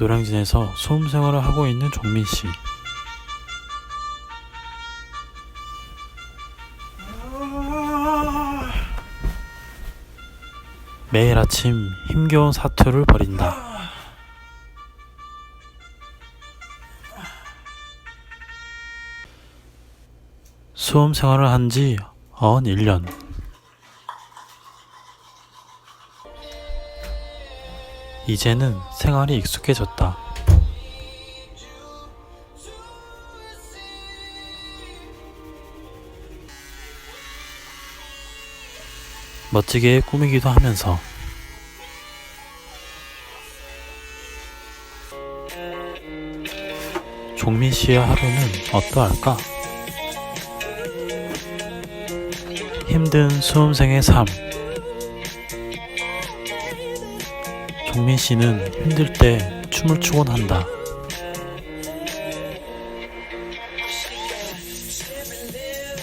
노량진에서 소음 생활을 하고 있는 종민 씨. 매일 아침 힘겨운 사투를 벌인다. 수험 생활을 한지 어언 1년. 이제는 생활이 익숙해졌다. 멋지게 꾸미기도 하면서 종민 씨의 하루는 어떠할까? 힘든 수험생의 삶. 종민 씨는 힘들 때 춤을 추곤 한다.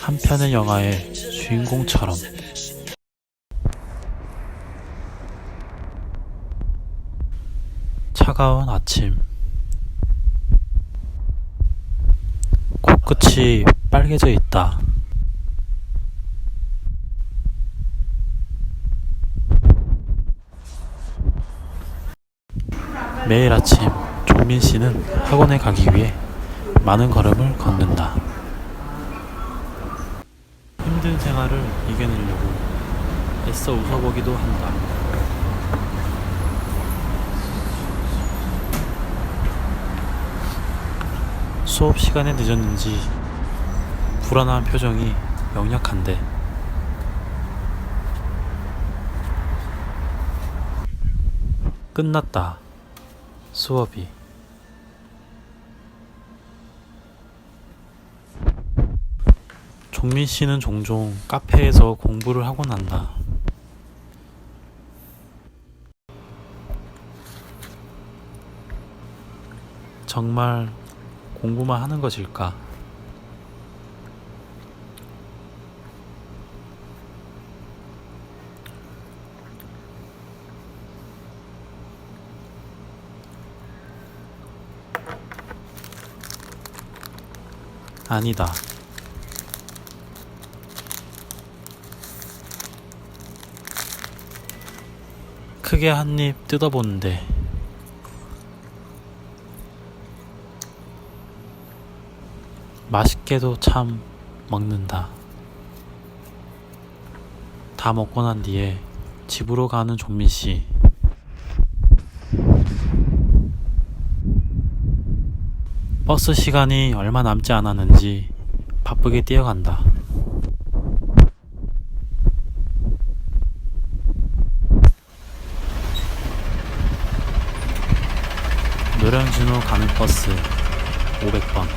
한 편의 영화의 주인공처럼. 차가운 아침. 코끝이 빨개져 있다. 매일 아침 종민 씨는 학원에 가기 위해 많은 걸음을 걷는다. 힘든 생활을 이겨내려고 애써 웃어보기도 한다. 수업 시간에 늦었는지 불안한 표정이 역력한데 끝났다. 수업이 종민 씨는 종종 카페에서 공부를 하곤 한다. 정말 공부만 하는 것일까? 아니다. 크게 한 입 뜯어보는데 맛있게도 참 먹는다. 다 먹고 난 뒤에 집으로 가는 종민 씨. 버스 시간이 얼마 남지 않았는지 바쁘게 뛰어간다. 노량진으로 가는 버스 500번.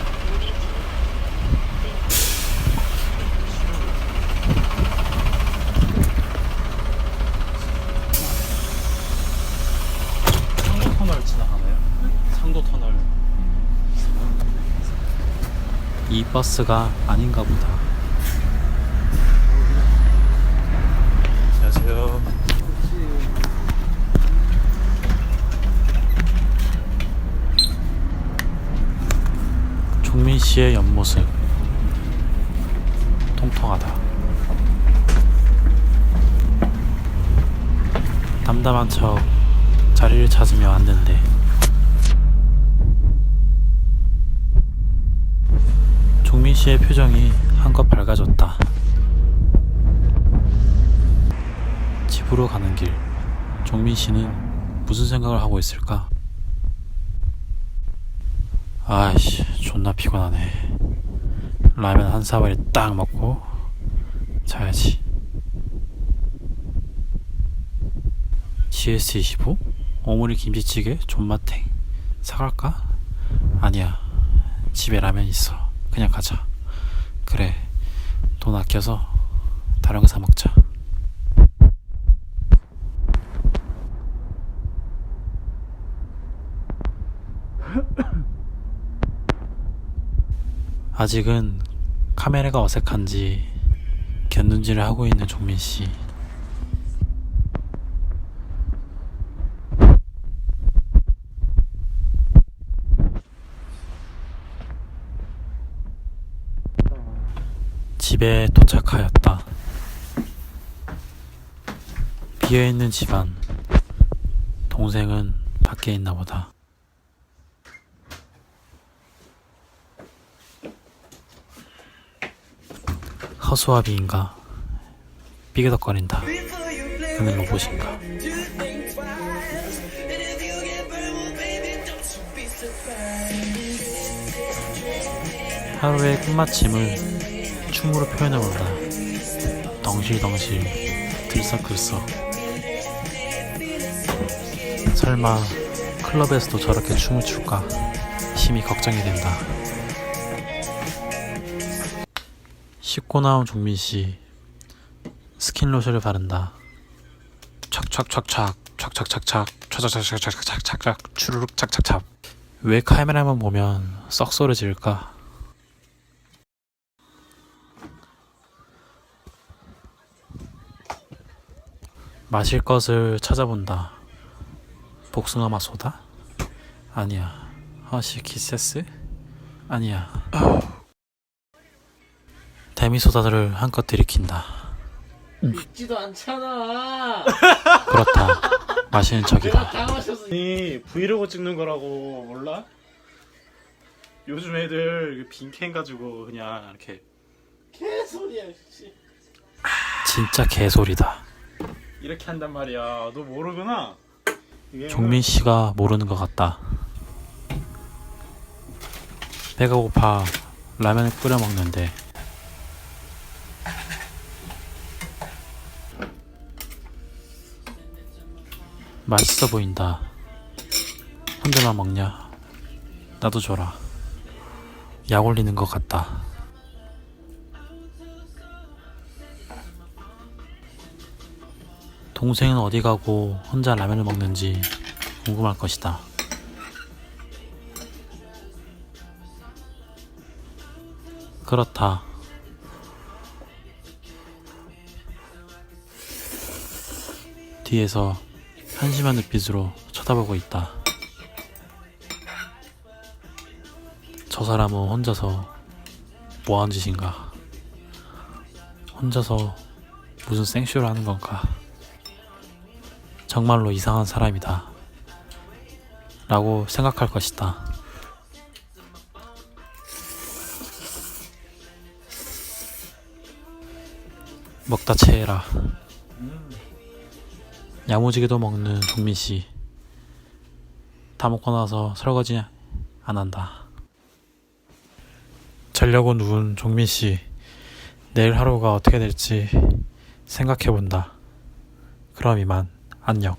상도 터널 지나가나요? 상도 터널. 이 버스가 아닌가 보다. 안녕하세요. 종민 씨의 옆모습. 통통하다. 담담한 척 자리를 찾으며 앉는데 종민 씨의 표정이 한껏 밝아졌다. 집으로 가는 길, 종민 씨는 무슨 생각을 하고 있을까? 아이씨, 존나 피곤하네. 라면 한 사발이 딱 먹고 자야지. GS25? 오므리 김치찌개? 존맛탱. 사갈까? 아니야. 집에 라면 있어. 그냥 가자. 그래. 돈 아껴서 다른 거 사 먹자. 아직은 카메라가 어색한지 곁눈질을 하고 있는 종민 씨. 집에 도착하였다. 비어있는 집안. 동생은 밖에 있나 보다. 허수아 비인가? 삐그덕거린다. 그는 로봇인가? 하루의 끝마침을 춤으로 표현해본다. 덩실덩실, 들썩들썩. 설마 클럽에서도 저렇게 춤을 출까? 심히 걱정이 된다. 씻고 나온 종민 씨 스킨 로션을 바른다. 촥촥촥촥 촥촥촥촥 촥촥촥촥촥촥촥 추르륵 착착착 왜 카메라만 보면 썩소리 지을까? 마실 것을 찾아본다. 복숭아 맛 소다? 아니야. 허쉬 키세스? 아니야. 데미 소다들을 한껏 들이킨다. 믿지도 않잖아. 그렇다. 마시는 내가 척이다. 다 마셔서 아니 브이로그 찍는 거라고 몰라? 요즘 애들 빈캔 가지고 그냥 이렇게 개소리야. 씨. 진짜 개소리다. 이렇게 한단 말이야. 너 모르구나. 종민 씨가 모르는 것 같다. 배가 고파 라면을 끓여 먹는데 맛있어 보인다. 혼자만 먹냐? 나도 줘라. 약 올리는 것 같다. 동생은 어디 가고 혼자 라면을 먹는지 궁금할 것이다. 그렇다. 뒤에서 한심한 눈빛으로 쳐다보고 있다. 저 사람은 혼자서 뭐 하는 짓인가? 혼자서 무슨 생쇼를 하는 건가? 정말로 이상한 사람이다. 라고 생각할 것이다. 먹다 체해라. 야무지게도 먹는 종민 씨. 다 먹고 나서 설거지 안 한다. 자려고 누운 종민 씨. 내일 하루가 어떻게 될지 생각해 본다. 그럼 이만 안녕.